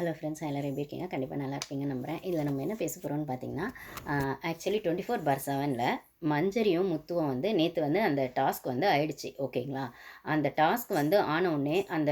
Hello friends எல்லோரும் எப்படி இருக்கீங்க? கண்டிப்பாக நல்லா இருப்பீங்க நம்புகிறேன் இதில் நம்ம என்ன பேச போகிறோம்னு பார்த்தீங்கன்னா ஆக்சுவலி டுவெண்ட்டி ஃபோர் பார் செவனில் மஞ்சரியும் முத்துவும் வந்து நேற்று வந்து அந்த டாஸ்க் வந்து ஆயிடுச்சு ஓகேங்களா? அந்த டாஸ்க் வந்து ஆனவுடனே அந்த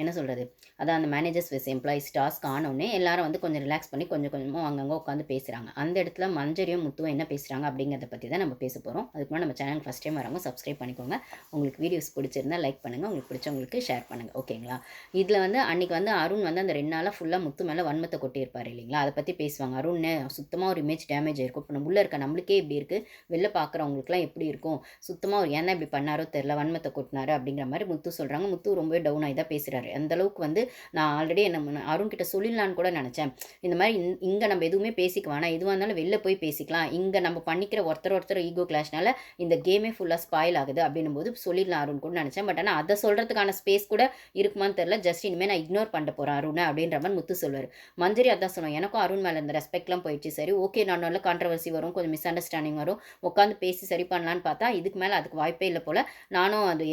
என்ன சொல்கிறது அதான் அந்த மேனேஜர்ஸ் விஸ் எம்ப்ளாயிஸ் டாஸ்க் ஆனவுடனே எல்லாரும் வந்து கொஞ்சம் ரிலாக்ஸ் பண்ணி கொஞ்சம் கொஞ்சமாக அங்கங்கே உட்காந்து பேசுகிறாங்க அந்த இடத்துல மஞ்சரியும் முத்துவும் என்ன பேசுகிறாங்க அப்படிங்கிறத பற்றி தான் நம்ம பேச போகிறோம் அதுக்கு முன்னாடி நம்ம சேனல் ஃபஸ்ட் டைம் வரவங்க சப்ஸ்கிரைப் பண்ணிக்கோங்க. உங்களுக்கு வீடியோஸ் பிடிச்சிருந்தா லைக் பண்ணுங்கள் உங்களுக்கு பிடிச்சவங்களுக்கு ஷேர் பண்ணுங்கள் ஓகேங்களா? இதில் வந்து அன்றைக்கி வந்து அருண் வந்து அந்த ரெண்டு நாளாக ஃபுல்லாக முத்து மேலே வன்மத்தை கொட்டியிருப்பார் இல்லைங்களா? அதை பற்றி பேசுவாங்க. அருண் சுத்தமாக ஒரு இமேஜ் டேமேஜ் இருக்கும் இப்போ நம்ம உள்ளே இருக்க நம்மளுக்கே இப்படி இருக்குது வெளில பார்க்குறவங்களுக்குலாம் எப்படி இருக்கும்? சுத்தமாக அவர் என்ன இப்படி பண்ணாரோ தெரில வன்மத்தை கொட்டினாரு அப்படிங்கிற மாதிரி முத்து சொல்கிறாங்க முத்து ரொம்பவே டவுன் ஆகி தான் பேசுகிறாரு அந்த அளவுக்கு வந்து நான் ஆல்ரெடி என்ன அருண் கிட்ட சொல்லிடலான்னு கூட நினச்சேன். இந்த மாதிரி இங்கே நம்ம எதுவுமே பேசிக்க வேணாம். எதுவாக இருந்தாலும் வெளில போய் பேசிக்கலாம். இங்கே நம்ம பண்ணிக்கிற ஒருத்தர் ஒருத்தர் ஈகோ கிளாஷ்னால இந்த கேமே ஃபுல்லாக ஸ்பாயில் ஆகுது அப்படின்னும் போது சொல்லிடலாம் அருண் கூட நினச்சேன். பட் ஆனால் அதை சொல்கிறதுக்கான ஸ்பேஸ் கூட இருக்குமான்னு தெரில ஜஸ்ட் இனிமேல் நான் இக்னோர் பண்ண போகிறேன் அருணை அப்படின்ற மாதிரி முத்து சொல்வார் மஞ்சரி அதான் சொன்னோம் எனக்கும் அருண் மேலே இந்த ரெஸ்பெக்ட்லாம் போயிடுச்சு. சரி ஓகே நான் நல்ல கான்ட்ரவர்சி வரும். கொஞ்சம் மிஸ் அண்டர்ஸ்டாண்டிங் வரும். உட்காந்து உட்காந்து பேசி சரி பண்ணலான்னு பார்த்தா இதுக்கு மேலே அதுக்கு வாய்ப்பே இல்லை போல். நானும் அது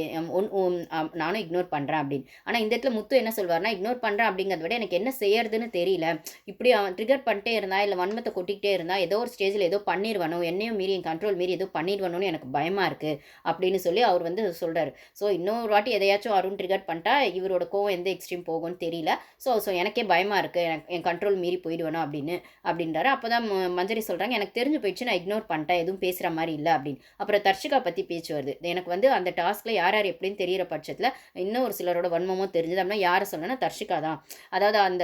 ஒன் நானும் இக்னோர் பண்ணுறேன் அப்படின்னு. ஆனால் இந்த இடத்துல முத்து என்ன சொல்வார்னா இக்னோர் பண்ணுறேன் அப்படிங்கிறத விட எனக்கு என்ன செய்யறதுன்னு தெரியல. இப்படி அவன் ட்ரிகர் பண்ணிட்டே இருந்தா இல்லை வன்மத்தை கொட்டிக்கிட்டே இருந்தால் ஏதோ ஒரு ஸ்டேஜில் ஏதோ பண்ணிடுவானோ என்னையும் மீறி என் கண்ட்ரோல் மீறி ஏதோ பண்ணிடுவானோன்னு எனக்கு பயமாக இருக்குது அப்படின்னு சொல்லி அவர் வந்து சொல்கிறார் ஸோ இன்னொரு வாட்டி எதையாச்சும் அருண் ட்ரிகர் பண்ணிட்டா இவரோட கோவம் எந்த எக்ஸ்ட்ரீம் போகும்னு தெரியல. ஸோ ஸோ எனக்கே பயமாக இருக்குது எனக்கு என் கண்ட்ரோல் மீறி போயிடுவேனோ அப்படின்னு அப்படின்றாரு. அப்போ தான் மஞ்சரி சொல்கிறாங்க எனக்கு தெரிஞ்சு போயிடுச்சு நான் இக்னோர் பண்ணிட்டேன் எதுவும் பேசுகிற மாதிரி இல்லை அப்படின்னு. அப்புறம் தர்ஷிகா பற்றி பேச்சு வருது. எனக்கு வந்து அந்த டாஸ்கில் யார் யார் எப்படின்னு தெரியிற பட்சத்தில் இன்னும் ஒரு சிலரோட வன்மமும் தெரிஞ்சது. அப்படின்னா யாரை சொல்லணும்னா தர்ஷிகா தான். அதாவது அந்த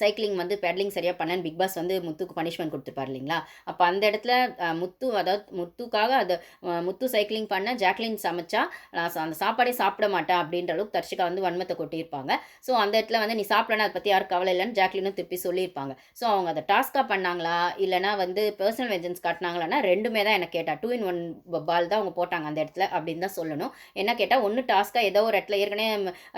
சைக்கிளிங் வந்து பெடலிங் சரியாக பண்ணேன்னு பிக் பாஸ் வந்து முத்துக்கு பனிஷ்மெண்ட் கொடுத்துருப்பார் இல்லைங்களா? அப்போ அந்த இடத்துல முத்து அதாவது முத்துக்காக அது முத்து சைக்கிளிங் பண்ண ஜாக்லின் சமைச்சா நான் சா- அந்த சாப்பாடே சாப்பிட மாட்டேன் அப்படின்ற அளவுக்கு தர்ஷிகா வந்து வன்மத்தை கொட்டியிருப்பாங்க. ஸோ அந்த இடத்துல வந்து நீ சாப்பிடனா அதை பற்றி யாரும் கவலை இல்லைன்னு ஜாக்லினும் திருப்பி சொல்லியிருப்பாங்க. ஸோ அவங்க அதை டாஸ்க்காக பண்ணாங்களா? இல்லைனா வந்து பர்சனல் வெஞ்சன்ஸ் காட்டினாங்களான்னா ரெண்டுமே தான் எனக்கு கேட்டா. டூ இன் ஒன் பால் தான் அவங்க போட்டாங்க அந்த இடத்துல அப்படின்னு தான் சொல்லணும். என்ன கேட்டால் ஒன்று டாஸ்க்காக ஏதோ ஒரு இடத்துல ஏற்கனவே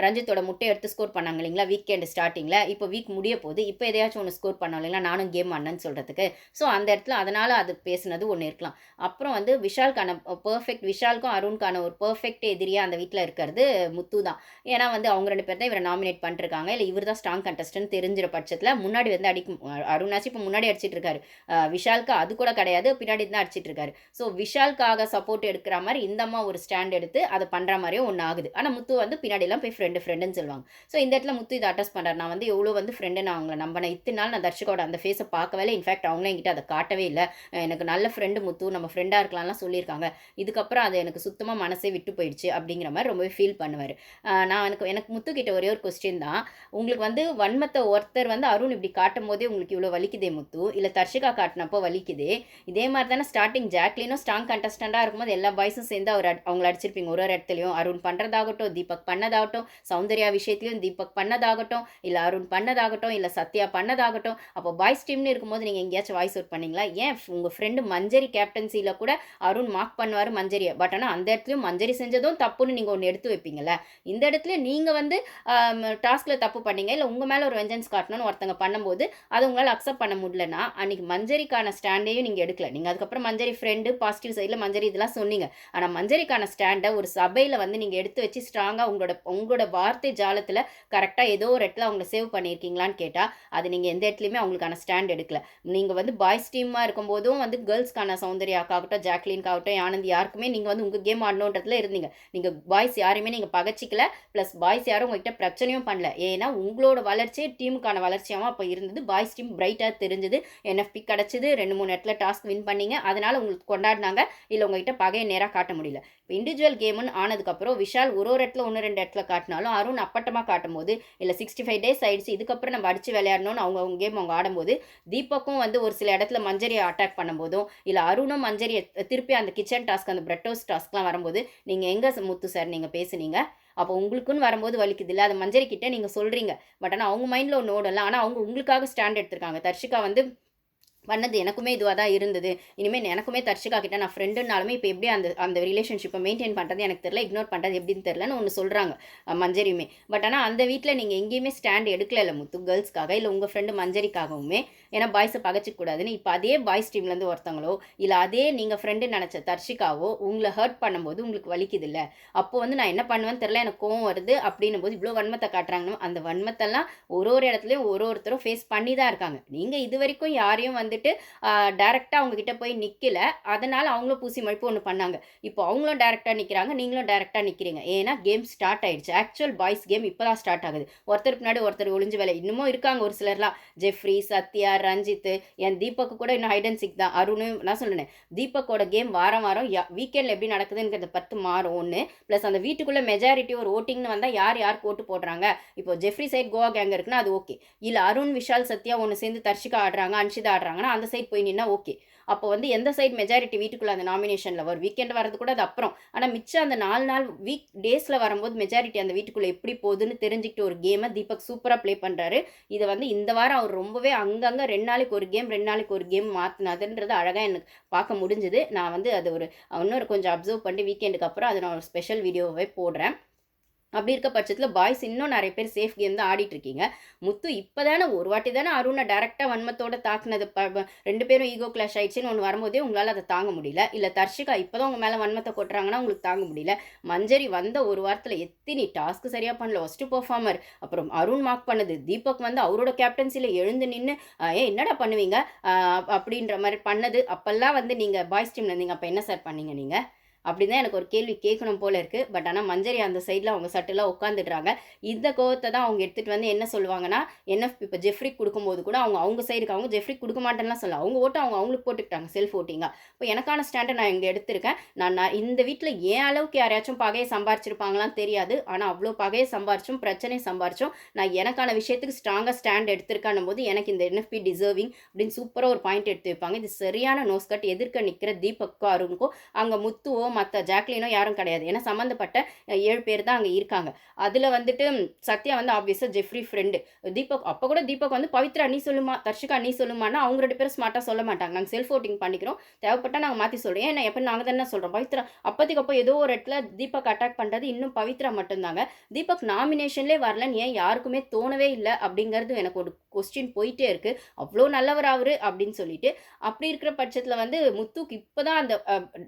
ரஞ்சித்தோட முட்டை எடுத்து ஸ்கோர் பண்ணாங்க இல்லைங்களா? வீக்கெண்ட் ஸ்டார்டிங்கில் இப்போ வீக் முடிய போகுது. இப்போ எதையாச்சும் ஒன்று ஸ்கோர் பண்ணோம் இல்லைங்களா நானும் கேம் ஆடினேன்னு சொல்கிறதுக்கு ஸோ அந்த இடத்துல அதனால் அது பேசுனது ஒன்று இருக்கலாம். அப்புறம் வந்து விஷால்கான பர்ஃபெக்ட் விஷாலுக்கும் அருண்கான ஒரு பர்ஃபெக்ட் எதிரியாக அந்த வீட்டில் இருக்கிறது முத்து தான். ஏன்னா வந்து அவங்க ரெண்டு பேர் தான் இவரை நாமினேட் பண்ணிருக்காங்க. இல்லை இவர் தான் ஸ்ட்ராங் கண்டஸ்டன்ட் தெரிஞ்சிற பட்சத்தில் முன்னாடி வந்து அடிக்கும் அருணாச்சு இப்போ முன்னாடி அடிச்சிட்டு இருக்காரு. விஷாலுக்கு அது கூட கிடையாது. பின்னாடி தான் அடிச்சிட்டு இருக்காரு. ஸோ விஷாலுக்காக சப்போர்ட் எடுக்கிற மாதிரி இந்த அம்மா ஒரு ஸ்டாண்ட் எடுத்து அதை பண்ணுற மாதிரியும் ஒன்று ஆகுது. ஆனால் முத்து வந்து பின்னாடிலாம் போய் ஃப்ரெண்டு ஃப்ரெண்டுன்னு சொல்லுவாங்க. ஸோ இந்த இடத்துல முத்து இதை அட்டாஸ் பண்ணுறாரு நான் வந்து எவ்வளோ வந்து ஃப்ரெண்டு நான் அவங்கள நம்பினேன். இத்தனை நாள் நான் தர்ஷகோட அந்த ஃபேஸை பார்க்கவே இல்லை இன்ஃபேக்ட் அவங்களும் என்கிட்ட அதை காட்டவே இல்லை. எனக்கு நல்ல ஃப்ரெண்டு முத்து நம்ம ஃப்ரெண்டாக இருக்கலாம்லாம் சொல்லியிருக்காங்க. இதுக்கப்புறம் அது எனக்கு சுத்தமாக மனசே விட்டு போயிடுச்சு அப்படிங்கிற மாதிரி ரொம்பவே ஃபீல் பண்ணுவார். நான் எனக்கு எனக்கு முத்து கிட்ட ஒரே ஒரு கொஸ்டின் தான். உங்களுக்கு வந்து வன்மத்தை ஒருத்தர் வந்து அருண் இப்படி காட்டும் போதே உங்களுக்கு இவ்வளோ வலிக்குதே முத்து? இல்லை தர்ஷிகா காட்டினப்போ வலிக்குதே? இதே மாதிரி தானே ஸ்டார்டிங் ஜாக்லினும் ஸ்ட்ராங் கண்டஸ்டண்டாக இருக்கும்போது எல்லா பாய்ஸும் சேர்ந்து அவர் அவங்கள அடிச்சிருப்பீங்க. ஒரு ஒரு இடத்துலையும் அருண் பண்ணுறதாகட்டும் தீபக் பண்ணதாகட்டும் சௌந்தர்யா விஷயத்துலையும் தீபக் பண்ணதாகட்டும் இல்லை அருண் பண்ணதாகட்டும் இல்லை இல்லை சத்யா பண்ணதாகட்டும். அப்போ பாய்ஸ் டீம்னு இருக்கும்போது நீங்கள் எங்கேயாச்சும் வாய்ஸ் அவுட் பண்ணீங்களா? ஏன் உங்கள் ஃப்ரெண்டு மஞ்சரி கேப்டன்சியில் கூட அருண் மார்க் பண்ணுவார் மஞ்சரியை. பட் ஆனால் அந்த இடத்துலையும் மஞ்சரி செஞ்சதும் தப்புன்னு நீங்கள் ஒன்று எடுத்து வைப்பீங்கள இந்த இடத்துல நீங்கள் வந்து டாஸ்கில் தப்பு பண்ணீங்க. இல்லை உங்கள் மேலே ஒரு வெஞ்சன்ஸ் காட்டணும்னு ஒருத்தங்க பண்ணும்போது அதை உங்களால் அக்செப்ட் பண்ண முடியலன்னா அன்றைக்கி மஞ்சரிக்கான ஸ்டாண்டையும் நீங்கள் எடுக்கல. நீங்கள் அதுக்கப்புறம் மஞ்சரி ஃப்ரெண்டு பாசிட்டிவ் சைடில் மஞ்சரி இதெல்லாம் சொன்னீங்க. ஆனால் மஞ்சரிக்கான ஸ்டாண்டை ஒரு சபையில் வந்து நீங்கள் எடுத்து வச்சு ஸ்ட்ராங்காக உங்களோட உங்களோட வார்த்தை ஜாலத்தில் கரெக்டாக ஏதோ ஒரு இடத்துல அவங்கள சேவ் பண்ணியிருக்கீங்களான்னு கேட்டால் அது நீங்கள் எந்த இடத்துலையுமே அவங்களுக்கான ஸ்டாண்ட் எடுக்கல. நீங்கள் வந்து பாய்ஸ் டீமாக இருக்கும்போதும் வந்து கேர்ள்ஸ்க்கான சௌந்தர்யாக்காகட்டும் ஜாக்லின்காகட்டும் ஆனந்த் யாருக்குமே நீங்கள் வந்து உங்கள் கேம் ஆடணுன்றதுல இருந்தீங்க. நீங்கள் பாய்ஸ் யாரையுமே நீங்கள் பகச்சிக்கல ப்ளஸ் பாய்ஸ் யாரும் உங்ககிட்ட பிரச்சனையும் பண்ணல. ஏன்னா உங்களோட வளர்ச்சியே டீமுக்கான வளர்ச்சியாகவும் அப்போ இருந்தது. பாய்ஸ் டீம் பிரைட்டாக தெரிஞ்சது. என்எஃபி கிடச்சிது. ரெண்டு மூணு இடத்துல டாஸ்க் வின் பண்ணீங்க. அதனால் உங்களுக்கு கொண்டாடினாங்க. இல்லை உங்ககிட்ட பகையை நேராக காட்ட முடியல. இப்போ இண்டிவிஜுவல் கேம்னு ஆனதுக்கப்புறம் விஷால் ஒரு ஒரு இடத்துல ஒன்று ரெண்டு இடத்துல காட்டினாலும் அருண் அப்பட்டமாக காட்டும் போது இல்லை சிக்ஸ்டி ஃபைவ் டேஸ் ஆயிடுச்சு. இதுக்கப்புறம் நம்ம அடிச்சு விளையாடணும்னு அவங்க அவங்க கேம் அவங்க ஆடும்போது தீபக்கும் வந்து ஒரு சில இடத்துல மஞ்சரியை அட்டாக் பண்ணும்போதும் இல்லை அருணும் மஞ்சரியை திருப்பி அந்த கிச்சன் டாஸ்க் அந்த பிரெட்டோஸ் டாஸ்க்லாம் வரும்போது நீங்கள் எங்கே முத்து சார் நீங்கள் பேசுனீங்க? அப்போ உங்களுக்குன்னு வரும்போது வலிக்குது இல்லை? அது மஞ்சரி நீங்கள் சொல்கிறீங்க பட் ஆனால் அவங்க மைண்டில் ஒன்று ஓடல ஆனால் அவங்க உங்களுக்காக ஸ்டாண்ட் எடுத்திருக்காங்க. தர்ஷிகா வந்து பண்ணது எனக்குமே இதுவாக தான் இருந்தது. இனிமேல் எனக்குமே தர்ஷிகா கிட்ட நான் ஃப்ரெண்டுனாலுமே இப்போ எப்படி அந்த அந்த ரிலேஷன்ஷிப்பை மெயின்டைன் பண்ணுறது எனக்கு தெரில இக்னோர் பண்ணுறது எப்படின்னு தெரிலன்னு ஒன்று சொல்கிறாங்க மஞ்சரியுமே. பட் ஆனால் அந்த வீட்டில் நீங்கள் எங்கேயுமே ஸ்டாண்ட் எடுக்கல இல்லை முத்து கேர்ள்ஸ்க்காக இல்லை உங்கள் ஃப்ரெண்டு மஞ்சரிக்காகவுமே. ஏன்னா பாய்ஸை பகச்சிக்கூடாதுன்னு இப்போ அதே பாய்ஸ் டீம்லேருந்து ஒருத்தங்களோ இல்லை அதே நீங்கள் ஃப்ரெண்டு நினச்ச தர்ஷிகாவோ உங்களை ஹர்ட் பண்ணும்போது உங்களுக்கு வலிக்குது இல்லை. அப்போ வந்து நான் என்ன பண்ணுவேன்னு தெரில எனக்கு கோவம் வருது அப்படின்னும் போது இவ்வளோ வன்மத்தை காட்டுறாங்கன்னு அந்த வன்மத்தெல்லாம் ஒரு ஒரு இடத்துலையும் ஒரு ஒருத்தரும் ஃபேஸ் பண்ணி தான் இருக்காங்க. நீங்கள் இது வரைக்கும் யாரையும் வந்து வந்துட்டு டேரெக்டாக அவங்கக்கிட்ட போய் நிற்கல அதனால் அவங்களும் பூசி மழுப்பு ஒன்று பண்ணாங்க. இப்போ அவங்களும் டேரெக்டாக நிற்கிறாங்க நீங்களும் டேரெக்டாக நிற்கிறீங்க ஏன்னா கேம் ஸ்டார்ட் ஆயிடுச்சு. ஆக்சுவல் பாய்ஸ் கேம் இப்போ தான் ஸ்டார்ட் ஆகுது. ஒருத்தர் பின்னாடி ஒருத்தர் ஒளிஞ்சு வேலை. இன்னமும் இருக்காங்க ஒரு சிலர்லாம். ஜெஃப்ரி சத்யா ரஞ்சித் என் தீபக்கு கூட இன்னும் ஹைட் அண்ட் சிக் தான். அருண் நான் சொல்லினேன் தீபக்கோட கேம் வாரம் வாரம் வீக்கெண்டில் எப்படி நடக்குதுங்கிறத பத்து மாறும் ஒன்று ப்ளஸ் அந்த வீட்டுக்குள்ளே மெஜாரிட்டி ஒரு ஓட்டிங்னு வந்தால் யார் யார் போட்டு போடுறாங்க? இப்போ ஜெஃப்ரி சைட் கோவா கேங் இருக்குன்னா அது ஓகே இல்லை அருண் விஷால் சத்யா ஒன்று சேர்ந்து தர்ஷிகா ஆடுறாங்க அன்ஷிதா ஆடுறாங்க. ஆடுறாங்கன்னா அந்த சைட் போய் நின்னா ஓகே அப்போ வந்து எந்த சைட் மெஜாரிட்டி வீட்டுக்குள்ளே அந்த நாமினேஷனில் வரும்? வீக்கெண்ட் வரது கூட அது அப்புறம். ஆனால் மிச்சம் அந்த நாலு நாள் வீக் டேஸில் வரும்போது மெஜாரிட்டி அந்த வீட்டுக்குள்ளே எப்படி போகுதுன்னு தெரிஞ்சுக்கிட்டு ஒரு கேமை தீபக் சூப்பராக ப்ளே பண்ணுறாரு இதை வந்து இந்த வாரம் அவர் ரொம்பவே அங்கங்கே ரெண்டு நாளைக்கு ஒரு கேம் ரெண்டு நாளைக்கு ஒரு கேம் மாற்றினதுன்றது அழகாக எனக்கு பார்க்க முடிஞ்சுது. நான் வந்து அது ஒரு இன்னொரு கொஞ்சம் அப்சர்வ் பண்ணி வீக்கெண்டுக்கு அப்புறம் அதை நான் ஒரு ஸ்பெஷல் வீடியோவே போடுறேன். அப்படி இருக்க பட்சத்தில் பாய்ஸ் இன்னும் நிறைய பேர் சேஃப் கேம் தான் ஆடிட்டு இருக்கீங்க. முத்து இப்போ தானே ஒரு வாட்டி தானே அருணை டேரெக்டாக வன்மத்தோட தாக்குனது. ப ரெண்டு பேரும் ஈகோ கிளாஷ் ஆயிடுச்சுன்னு ஒன்று வரும்போதே உங்களால் அதை தாங்க முடியல. இல்லை தர்ஷிகா இப்போ தான் உங்கள் மேலே வன்மத்தை கொட்டுறாங்கன்னா உங்களுக்கு தாங்க முடியல. மஞ்சரி வந்த ஒரு வாரத்தில் எத்தினி டாஸ்க்கு சரியாக பண்ணல. ஃபஸ்ட்டு பர்ஃபார்மர் அப்புறம் அருண் மார்க் பண்ணது. தீபக் வந்து அவரோட கேப்டன்சியில் எழுந்து நின்று ஏ என்னடா பண்ணுவீங்க? அப்படின்ற மாதிரி பண்ணது. அப்போல்லாம் வந்து நீங்கள் பாய்ஸ் டீமில் இருந்தீங்க. அப்போ என்ன சார் பண்ணீங்க நீங்கள் அப்படி தான் எனக்கு ஒரு கேள்வி கேட்கணும் போல இருக்குது பட் ஆனால் மஞ்சரி அந்த சைடில் அவங்க சட்டெல்லாம் உட்காந்துடுறாங்க இந்த கோவத்தை தான் அவங்க எடுத்துகிட்டு வந்து என்ன சொல்லுவாங்கன்னா என்ன இப்போ ஜெஃப்ரிக் கொடுக்கும்போது கூட அவங்க அவங்க சைடுக்கு அவங்க ஜெஃப்ரிக் கொடுக்க மாட்டேன்லாம் சொல்ல அவங்க ஓட்டு அவங்க அவங்களுக்கு போட்டுக்கிட்டாங்க செல்ஃப் ஓட்டிங்காக இப்போ எனக்கான ஸ்டாண்டை நான் இங்கே எடுத்திருக்கேன். நான் நான் இந்த வீட்டில் ஏன் அளவுக்கு யாரையாச்சும் பகையை சம்பாரிச்சிருப்பாங்களாம் தெரியாது. ஆனால் அவ்வளோ பகையை சம்பாரிச்சும் பிரச்சனையை சம்பாரிச்சும் நான் எனக்கான விஷயத்துக்கு ஸ்ட்ராங்காக ஸ்டாண்ட் எடுத்திருக்கான போது எனக்கு இந்த என்எஃப்பி டிசர்விங் அப்படின்னு சூப்பராக ஒரு பாயிண்ட் எடுத்து வைப்பாங்க. இது சரியான நோஸ்கட் எதிர்க்க நிற்கிற தீபக்கோ அருணுக்கோ அங்கே முத்துவோ மற்ற ஜாக்லினோ யாரும் கிடையாது. ஏன்னா சம்மந்தப்பட்ட ஏழு பேர் தான் அங்கே இருக்காங்க. அதில் வந்துட்டு சத்யா வந்து ஆப்வியஸாக ஜெஃப்ரி ஃப்ரெண்டு தீபக் அப்போ கூட தீபக் வந்து பவித்ரா நீ சொல்லுமா தர்ஷிகா நீ சொல்லுமானா அவங்க ரெண்டு பேரும் ஸ்மார்ட்டாக சொல்ல மாட்டாங்க. நாங்கள் செல்ஃப் ஓட்டிங் பண்ணிக்கிறோம். தேவைப்பட்டால் நாங்கள் மாற்றி சொல்கிறோம் ஏன்னா எப்போ நாங்கள் தானே சொல்கிறோம் பவித்ரா அப்போதைக்கு அப்போ ஏதோ ஒரு இடத்துல தீபக் அட்டாக் பண்ணுறது இன்னும் பவித்ரா மட்டும்தாங்க. தீபக் நாமினேஷன்லேயே வரலன்னு ஏன் யாருக்குமே தோணவே இல்லை? அப்படிங்கிறது எனக்கு ஒரு கொஸ்டின் போயிட்டே இருக்குது அவ்வளோ நல்லவர் அவர் அப்படின்னு சொல்லிட்டு. அப்படி இருக்கிற பட்சத்தில் வந்து முத்துக்கு இப்போ தான் அந்த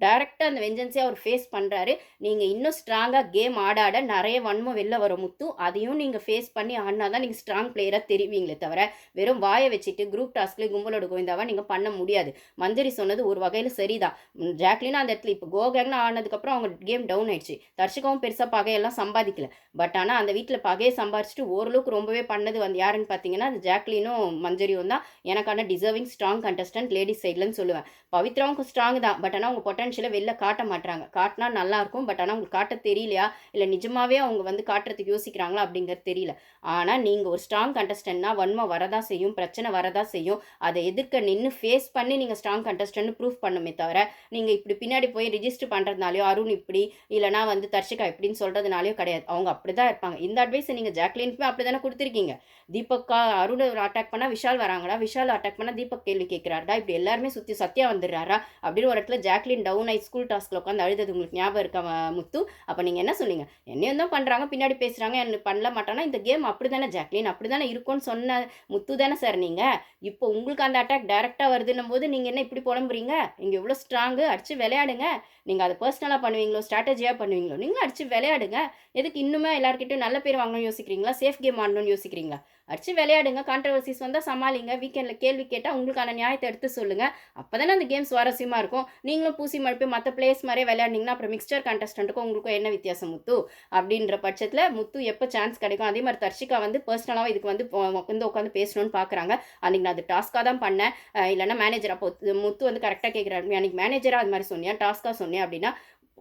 டேரெக்டாக அந்த வெஞ்சன்ஸ் அவர் ஃபேஸ் பண்ணுறாரு நீங்கள் இன்னும் ஸ்ட்ராங்காக கேம் ஆட ஆட நிறைய வன்மம் வெளில வரும் முத்து. அதையும் நீங்கள் ஃபேஸ் பண்ணி ஆடினா தான் நீங்கள் ஸ்ட்ராங் பிளேயராக தெரிவிங்களே தவிர வெறும் வாயை வச்சுட்டு குரூப் டாஸ்க்லேயே கும்பலோட கோவிந்தாவாக நீங்கள் பண்ண முடியாது. மஞ்சரி சொன்னது ஒரு வகையில் சரிதான். ஜாக்லினா அந்த இடத்துல இப்போ கோகேங்னு ஆனதுக்கப்புறம் அவங்க கேம் டவுன் ஆயிடுச்சு. தர்ஷிகாவும் பெருசாக பகையெல்லாம் சம்பாதிக்கல. பட் ஆனால் அந்த வீட்டில் பகையை சம்பாரிச்சிட்டு ஓரளவுக்கு ரொம்பவே பண்ணது வந்து யாருன்னு பார்த்தீங்கன்னா அந்த ஜாக்லினும் மஞ்சரியும் தான். எனக்கான டிசர்விங் ஸ்ட்ராங் கண்டஸ்டன்ட் லேடிஸ் சைட்லன்னு சொல்லுவேன். பவித்ராவும் ஸ்ட்ராங் தான். பட் ஆனால் அவங்க பொட்டன்ஷியலை வெளில காட்ட மாட்டாங்க. காட்டுறாங்க காட்டினா நல்லாயிருக்கும் பட் ஆனால் உங்களுக்கு காட்ட தெரியலையா? இல்லை நிஜமாகவே அவங்க வந்து காட்டுறதுக்கு யோசிக்கிறாங்களா அப்படிங்கிறது தெரியல. ஆனால் நீங்கள் ஒரு ஸ்ட்ராங் கண்டஸ்டன்ட்னா வன்மை வரதா செய்யும் பிரச்சனை வரதா செய்யும். அதை எதிர்க்க நின்று ஃபேஸ் பண்ணி நீங்கள் ஸ்ட்ராங் கண்டஸ்டன்ட்னு ப்ரூவ் பண்ணுமே தவிர நீங்கள் இப்படி பின்னாடி போய் ரிஜிஸ்டர் பண்ணுறதுனாலையோ அருண் இப்படி இல்லைனா வந்து தர்ஷிகா இப்படின்னு சொல்கிறதுனாலையோ கிடையாது. அவங்க அப்படி தான் இருப்பாங்க. இந்த அட்வைஸை நீங்கள் ஜாக்லினுக்குமே அப்படி தானே கொடுத்துருக்கீங்க. தீபக்கா அருண் அட்டாக் பண்ணால் விஷால் வராங்களா? விஷால் அட்டாக் பண்ணால் தீபக் கேள்வி கேட்குறாரா இப்படி எல்லாருமே சுற்றி சத்தியா வந்துடுறாரா? அப்படின்னு ஒரு இடத்துல ஜாக்லின் டவுன் ஆகி ஸ்கூல் டாஸ்கில் உட்காந்து அழுதது உங்களுக்கு ஞாபகம் இருக்கா முத்து? அப்போ நீங்கள் என்ன சொன்னீங்க? என்னையும் தான் பண்ணுறாங்க பின்னாடி பேசுகிறாங்க என்ன பண்ணல மாட்டானா? இந்த கேம் அப்படி தானே ஜாக்லின் அப்படி தானே இருக்கும்னு சொன்ன முத்து தானே சார் நீங்கள் இப்போ உங்களுக்கு அந்த அட்டாக் டேரெக்டாக வருதுன்னும் போது நீங்கள் என்ன இப்படி புலம்புறீங்க? இங்கே இவ்வளோ ஸ்ட்ராங்கு அடித்து விளையாடுங்க. நீங்கள் அதை பர்சனலாக பண்ணுவீங்களோ ஸ்ட்ராட்டஜியாக பண்ணுவீங்களோ நீங்களும் அடித்து விளையாடுங்க. எதுக்கு இன்னுமே எல்லாருக்கிட்டையும் நல்ல பேர் வாங்கணும்னு யோசிக்கிறீங்களா? சேஃப் கேம் ஆடணும்னு யோசிக்கிறீங்களா? அடிச்சு விளையாடுங்க. கான்ட்ரவர்சிஸ் வந்தால் சமாளிங்க. வீக்கெண்டில் கேள்வி கேட்டால் உங்களுக்கான நியாயத்தை எடுத்து சொல்லுங்கள் அப்போ தானே அந்த கேம் சுவாரஸ்யமாக இருக்கும். நீங்களும் பூசி மழுப்பி மற்ற பிளேஸ் மாதிரியே விளையாடிங்கன்னா அப்புறம் மிக்சர் கண்டஸ்டண்ட்டுக்கும் உங்களுக்கும் என்ன வித்தியாசம் முத்து? அப்படின்ற பட்சத்தில் முத்து எப்போ சான்ஸ் கிடைக்கும்? அதே மாதிரி தர்ஷிகா வந்து பர்சனலாக இதுக்கு வந்து வந்து உட்காந்து பேசணும்னு பார்க்குறாங்க அன்றைக்கி நான் அது டாஸ்க்காக தான் பண்ணேன். இல்லைன்னா மேனேஜர் அப்போ முத்து வந்து கரெக்டாக கேட்குறாரு அன்றைக்கி மேனேஜராக அது மாதிரி சொன்னியா? டாஸ்க்காக சொன்னேன் அப்படின்னா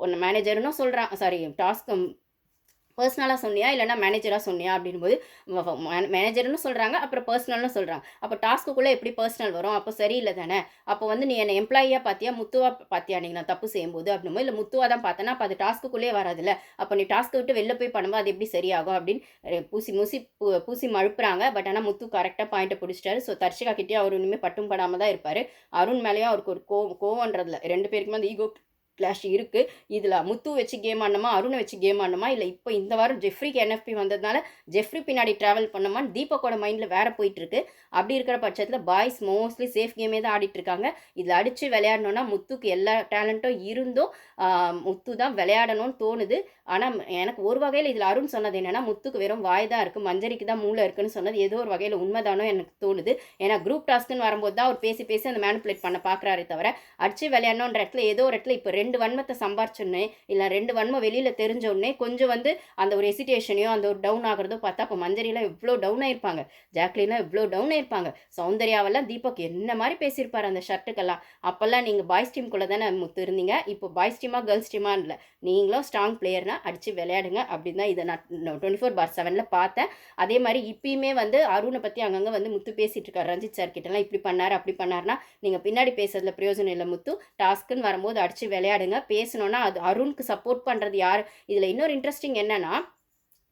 ஒன்று மேனேஜர்னும் சொல்கிறான் சாரி டாஸ்க் பர்சனலாக சொன்னியா? இல்லைனா மேனேஜராக சொன்னியா? அப்படின்போது மேனேஜர்னு சொல்கிறாங்க அப்புறம் பர்சனல்னு சொல்கிறாங்க அப்போ டாஸ்க்குள்ளே எப்படி பர்சனல் வரும்? அப்போ சரியில்லை தானே அப்போ வந்து நீ என்னை எம்ப்ளாயியாக பார்த்தியா முத்துவா பார்த்தியா நீங்கள் நான் தப்பு செய்யும்போது அப்படின்போது இல்லை முத்துவா தான் பார்த்தேன்னா அப்போ அது டாஸ்க்குள்ளேயே வராதுல்ல. அப்போ நீ டாஸ்க்கு விட்டு வெளில போய் பண்ணும்போது அது எப்படி சரியாகும் அப்படின்னு பூசி மூசி பூ- பூசி மழுப்புறாங்க. பட் ஆனால் முத்து கரெக்டாக பாயிண்ட்டை பிடிச்சிட்டாரு. ஸோ தர்ஷிகா கிட்டே அவர் இனிமேல் பட்டும் படாமல் தான் இருப்பார். அருண் மேலேயும் அவருக்கு ஒரு கோ கோவன்றதில்ல ரெண்டு பேருக்குமே அந்த ஈகோ கிளாஷ் இருக்குது இதில் முத்து வச்சு கேம் ஆடணுமா அருணை வச்சு கேம் ஆடணுமா? இல்லை இப்போ இந்த வாரம் ஜெஃப்ரிக்கு என்எஃப்பி வந்ததுனால ஜெஃப்ரி பின்னாடி ட்ராவல் பண்ணோமான்னு தீபக்கோட மைண்டில் வேறு போயிட்டுருக்கு. அப்படி இருக்கிற பட்சத்தில் பாய்ஸ் மோஸ்ட்லி சேஃப் கேமே தான் ஆடிட்டுருக்காங்க. இதில் அடித்து விளையாடணுன்னா முத்துக்கு எல்லா டேலண்ட்டும் இருந்தும் முத்து தான் விளையாடணும்னு தோணுது. ஆனால் எனக்கு ஒரு வகையில் இதில் அருண் சொன்னது என்னென்னா முத்துக்கு வெறும் வாய் தான் இருக்குது மஞ்சரிக்கு தான் மூளை இருக்குன்னு சொன்னது ஏதோ ஒரு வகையில் உண்மைதானோ எனக்கு தோணுது. ஏன்னா குரூப் டாஸ்க்குன்னு வரும்போது தான் அவர் பேசி பேசி அந்த மேனுப்புலேட் பண்ண பார்க்குறாரே தவிர அடிச்சு விளையாடணுன்ற இடத்துல ஏதோ ஒரு இடத்துல இப்போ ரெண்டு வன்மத்தை சம்பாரிச்சோன்னே இல்லை ரெண்டு வன்மம் வெளியில் தெரிஞ்சோடனே கொஞ்சம் வந்து அந்த ஒரு எசிட்டேஷனையோ அந்த ஒரு டவுன் ஆகிறதோ பார்த்தா இப்போ மஞ்சரிலாம் இவ்வளோ டவுன் ஆயிருப்பாங்க. ஜாக்லின்லாம் இவ்வளோ டவுன் ஆயிருப்பாங்க. சௌந்தர்யாவெல்லாம் தீபக் என்ன மாதிரி பேசியிருப்பார் அந்த ஷர்ட்டுக்கெல்லாம் அப்போல்லாம் நீங்கள் பாய்ஸ் டீமுக்குள்ளே தானே முத்து இருந்தீங்க. இப்போ பாய்ஸ் டீமா கேர்ள்ஸ் டீமா இல்லை. நீங்களும் ஸ்ட்ராங் பிளேயர்னா அடித்து விளையாடுங்க அப்படின்னு தான் இதை நான் டுவெண்ட்டி ஃபோர் பார் செவனில் பார்த்தேன். அதே மாதிரி இப்பயுமே வந்து அருணை பற்றி அங்கங்கே வந்து முத்து பேசிகிட்டு இருக்காரு. ரஞ்சித் சார் கிட்டலாம் இப்படி பண்ணார் அப்படி பண்ணார்னா நீங்கள் பின்னாடி பேசுறதுல பிரயோஜனம் இல்லை முத்து. டாஸ்க்குன்னு வரும்போது அடித்து விளையாடுங்க. பேசணுன்னா அது அருணுக்கு சப்போர்ட் பண்ணுறது யார்? இதில் இன்னொரு இன்ட்ரெஸ்டிங் என்னன்னா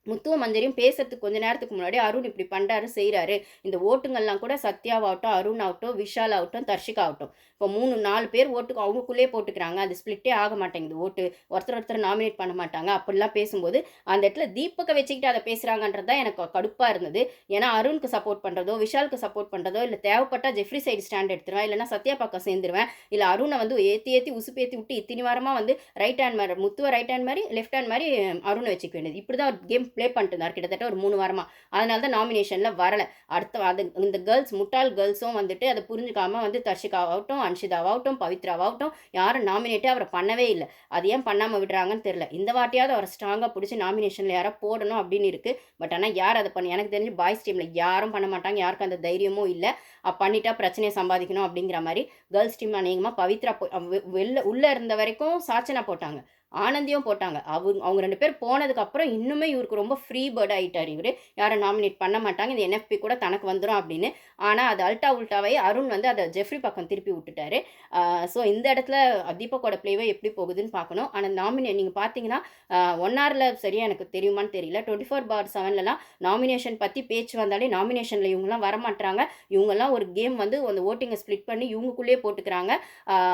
முத்துவ மஞ்சரியும் பேசுறதுக்கு கொஞ்ச நேரத்துக்கு முன்னாடி அருண் இப்படி பண்ணுறாரு செய்கிறாரு இந்த ஓட்டுங்கள்லாம் கூட சத்யாவாகட்டும் அருண் ஆகட்டும் விஷால் ஆகட்டும் தர்ஷிகா ஆகட்டும். இப்போ மூணு நாலு பேர் ஓட்டுக்கு அவங்களுக்குள்ளே போட்டுக்கிறாங்க. அது ஸ்ப்ளிட்டே ஆக மாட்டேங்குது. ஓட்டு ஒருத்தர் ஒருத்தர் நாமினேட் பண்ண மாட்டாங்க. அப்படிலாம் பேசும்போது அந்த இடத்துல தீபக்கை வச்சுக்கிட்டு அதை பேசுகிறாங்கன்றது தான் எனக்கு கடுப்பாக இருந்தது. ஏன்னா அருணுக்கு சப்போர்ட் பண்ணுறதோ விஷாலுக்கு சப்போர்ட் பண்ணுறதோ இல்லை தேவைப்பட்டா ஜெஃப்ரி சைடு ஸ்டாண்ட் எடுத்துருவேன். இல்லைனா சத்யா பக்கம் சேர்ந்துருவேன். இல்லை அருணை வந்து ஏற்றி ஏற்றி உசுப்பேத்தி விட்டு இத்தனி வாரமாக வந்து ரைட் ஹேண்ட் மாதிரி முத்துவ ரைட் ஹேண்ட் மாதிரி லெஃப்ட் ஹேண்ட் மாதிரி அருணை வச்சுக்க வேண்டியது. இப்படி தான் கேம் ப்ளே பண்ணிட்டு இருந்தார் கிட்டத்தட்ட ஒரு மூணு வாரமாக அதனால தான் நாமினேஷனில் வரலை. அடுத்த அது இந்த கேர்ள்ஸ் முட்டாள் கேர்ள்ஸும் வந்துட்டு அதை புரிஞ்சுக்காம வந்து தர்ஷிகாவாகட்டும் அன்ஷிதாவாகட்டும் பவித்ராவாகட்டும் யாரும் நாமினேட்டே அவரை பண்ணவே இல்லை. அது ஏன் பண்ணாமல் விடுறாங்கன்னு தெரில இந்த வாட்டியாவது அவரை ஸ்ட்ராங்காக பிடிச்சி நாமினேஷனில் யாரோ போடணும் அப்படின்னு இருக்குது பட் ஆனால் யார் அதை பண்ணி எனக்கு தெரிஞ்சு பாய்ஸ் டீமில் யாரும் பண்ண மாட்டாங்க. யாருக்கும் அந்த தைரியமும் இல்லை. பண்ணிட்டா பிரச்சனையை சம்பாதிக்கணும் அப்படிங்கிற மாதிரி கேர்ள்ஸ் டீம் அநேகமாக பவித்ரா வெளில உள்ளே இருந்த வரைக்கும் சாச்சனா போட்டாங்க. ஆனந்தியும் போட்டாங்க. அவங்க அவங்க ரெண்டு பேர் போனதுக்கு அப்புறம் இன்னுமே இவருக்கு ரொம்ப ஃப்ரீ பேர்ட் ஆகிட்டார் இவர். யாரும் நாமினேட் பண்ண மாட்டாங்க. இந்த என்எஃப்பி கூட தனக்கு வந்துடும் அப்படின்னு. ஆனால் அது அல்டா உல்டாவே அருண் வந்து அதை ஜெஃப்ரி பக்கம் திருப்பி விட்டுட்டாரு. ஸோ இந்த இடத்துல தீபக்கோட ப்ளேவே எப்படி போகுதுன்னு பார்க்கணும். ஆனால் நாமினே நீங்கள் பார்த்தீங்கன்னா ஒன் ஹவரில் சரியாக எனக்கு தெரியுமான்னு தெரியல. டுவெண்ட்டி ஃபோர் பார் செவன்லலாம் நாமினேஷன் பற்றி பேச்சு வந்தாலே நாமினேஷனில் இவங்கெல்லாம் வரமாட்டாங்க இவங்கெல்லாம் ஒரு கேம் வந்து அந்த ஓட்டிங்கை ஸ்ப்ளிட் பண்ணி இவங்களுக்குள்ளேயே போட்டுக்கிறாங்க.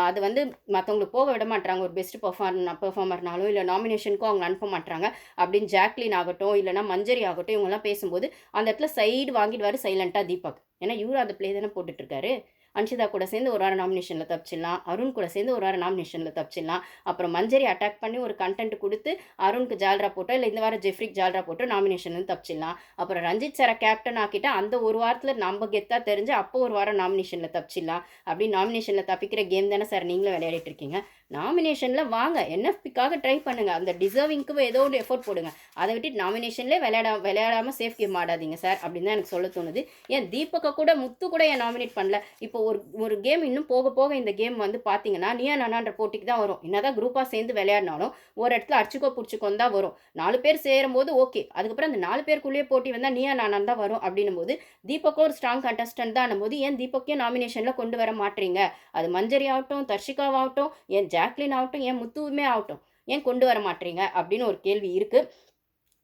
அது வந்து மற்றவங்களுக்கு போக விட மாட்டாங்க ஒரு பெஸ்ட் பர்ஃபார்ம் பர்ஃபார்மர்னாலோ இல்லை நாமினேஷனுக்கும் அவங்க அனுப்ப மாட்டாங்க அப்படின்னு ஜாக்லின் ஆகட்டும் இல்லைனா மஞ்சரி ஆகட்டும் இவங்கெல்லாம் பேசும்போது அந்த இடத்துல சைடு வாங்கிடுவார் சைலண்ட்டாக தீபக். ஏன்னா இவரும் அந்த பிளே தானே போட்டுட்ருக்காரு. அன்ஷிதா கூட சேர்ந்து ஒரு வாரம் நாமினேஷனில் தப்பிச்சிடலாம். அருண் கூட சேர்ந்து ஒரு வாரம் நாமினேஷனில் தப்பிச்சிடலாம். அப்புறம் மஞ்சரி அட்டாக் பண்ணி ஒரு கண்டென்ட் கொடுத்து அருணுக்கு ஜால்ரா போட்டோ இல்லை இந்த வாரம் ஜெஃப்ரிக் ஜால்ரா போட்டோ நாமினேஷன்லேருந்து தப்பிச்சிடலாம். அப்புறம் ரஞ்சித் சாரை கேப்டன் ஆக்கிட்டா அந்த ஒரு வாரத்தில் நம்ம கெத்தாக தெரிஞ்சு அப்போ ஒரு வாரம் நாமினேஷனில் தப்பிச்சிடலாம். அப்படி நாமினேஷனில் தப்பிக்கிற கேம் தானே சார் நீங்களும் விளையாடிட்டு இருக்கீங்க. நாமினேஷனில் வாங்க. என்எஃபிக்காக ட்ரை பண்ணுங்கள் அந்த டிசர்விங்க்கு ஏதோ ஒரு எஃபோர்ட் போடுங்க. அதை விட்டு நாமினேஷன்லேயே விளையாட விளையாடாமல் சேஃப் கேம் ஆடாதீங்க சார் அப்படின்னு தான் எனக்கு சொல்ல தோணுது. ஏன் தீபக்கை கூட முத்து கூட ஏன் நாமினேட் பண்ணல? இப்போ ஒரு ஒரு கேம் இன்னும் போக போக இந்த கேம் வந்து பார்த்தீங்கன்னா நீயா நானான்ற போட்டிக்கு தான் வரும். என்னதான் குரூப்பாக சேர்ந்து விளையாடினாலும் ஒரு இடத்துல அடிச்சுக்கோ பிடிச்சிக்கோன்னு தான் வரும். நாலு பேர் சேரும்போது ஓகே அதுக்கப்புறம் அந்த நாலு பேருக்குள்ளேயே போட்டி வந்தால் நீயா நானான் தான் வரும் அப்படின்னும் போது தீபக்கும் ஒரு ஸ்ட்ராங் கண்டஸ்டன்ட் தான் போது ஏன் தீபக்கையும் நாமினேஷனில் கொண்டு வர மாட்டீங்க? அது மஞ்சரி ஆகட்டும் தர்ஷிகாவாகட்டும் ஏன் ஜாக்லின் ஆகட்டும் ஏன் முத்துவுமே ஆகட்டும் ஏன் கொண்டு வர மாட்டீங்க அப்படின்னு ஒரு கேள்வி இருக்குது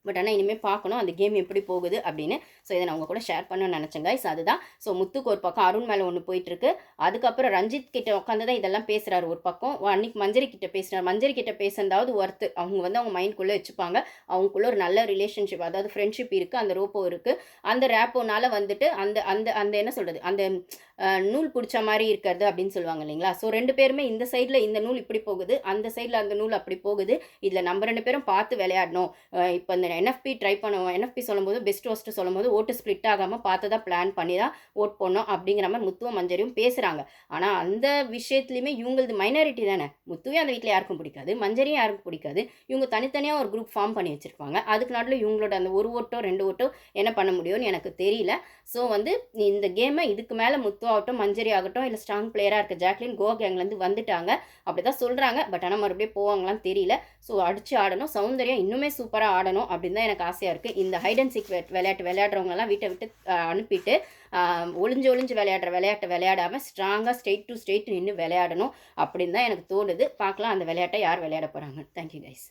பட் ஆனால் இனிமேல் பார்க்கணும் அந்த கேம் எப்படி போகுது அப்படின்னு. ஸோ இதை நான் உங்கள் கூட ஷேர் பண்ண நினச்சேன் கைஸ் அதுதான். ஸோ முத்துக்கு ஒரு பக்கம் அருண் மேலே ஒன்று போயிட்டுருக்கு. அதுக்கப்புறம் ரஞ்சித் கிட்ட உட்காந்து தான் இதெல்லாம் பேசுகிறாரு ஒரு பக்கம். அன்னைக்கு மஞ்சரி கிட்ட பேசுகிறார் மஞ்சரி கிட்ட பேசுனதாவது ஒர்த்து அவங்க வந்து அவங்க மைண்ட்குள்ளே வச்சுப்பாங்க. அவங்களுக்குள்ள ஒரு நல்ல ரிலேஷன்ஷிப் அதாவது ஃப்ரெண்ட்ஷிப் இருக்குது அந்த ரோப்போ இருக்குது அந்த ரேப்போனால வந்துட்டு அந்த அந்த அந்த என்ன சொல்கிறது அந்த நூல் பிடிச்ச மாதிரி இருக்கிறது அப்படின்னு சொல்லுவாங்க இல்லைங்களா? ஸோ ரெண்டு பேருமே இந்த சைடில் இந்த நூல் இப்படி போகுது அந்த சைடில் அந்த நூல் அப்படி போகுது. இதில் நம்ம ரெண்டு பேரும் பார்த்து விளையாடணும். இப்போ இந்த என்எஃப்பி ட்ரை பண்ணுவோம். என்எஃப்பி சொல்லும்போது பெஸ்ட் ஹோஸ்ட்டு சொல்லும்போது ஓட்டு ஸ்ப்ளிட் ஆகாமல் பார்த்து தான் பிளான் பண்ணி தான் ஓட் போடணும் அப்படிங்கிற மாதிரி முத்துவும் மஞ்சரியும் பேசுகிறாங்க ஆனால் அந்த விஷயத்துலையுமே இவங்களது மைனாரிட்டி தானே? முத்துவே அந்த வீட்டில் யாருக்கும் பிடிக்காது மஞ்சரியும் யாருக்கும் பிடிக்காது. இவங்க தனித்தனியாக ஒரு குரூப் ஃபார்ம் பண்ணி வச்சுருப்பாங்க. அதுக்கு நாட்டில் இவங்களோட அந்த ஒரு ஓட்டோ ரெண்டு ஓட்டோ என்ன பண்ண முடியும்னு எனக்கு தெரியல. ஸோ வந்து நீ இந்த கேமை இதுக்கு மேலே முத்து ஆகட்டும் மஞ்சரி ஆகட்டும் இல்லை ஸ்ட்ராங் பிளேயராக இருக்க ஜாக்லின் கோ கேங்லேருந்து வந்துட்டாங்க. அப்படி தான் சொல்கிறாங்க பட் ஆனால் மறுபடியும் போவாங்களான்னு தெரியல. ஸோ அடித்து ஆடணும். சௌந்தர்யம் இன்னுமே சூப்பராக ஆடணும். அப்படி அப்படின்னு தான் எனக்கு ஆசையாக இருக்குது இந்த ஹைட் அண்ட் சீக் விளையாட்டு விளையாடுறவங்கலாம் வீட்டை விட்டு அனுப்பிட்டு ஒளிஞ்சு ஒளிஞ்சு விளையாடுற விளையாட்டை விளையாடாமல் ஸ்ட்ராங்காக ஸ்ட்ரெயிட் டு ஸ்ட்ரெயிட் நின்று விளையாடணும் அப்படின்னு தான் எனக்கு தோணுது. பார்க்கலாம் அந்த விளையாட்டை யார் விளையாட போகிறாங்க தேங்க்யூ கைஸ்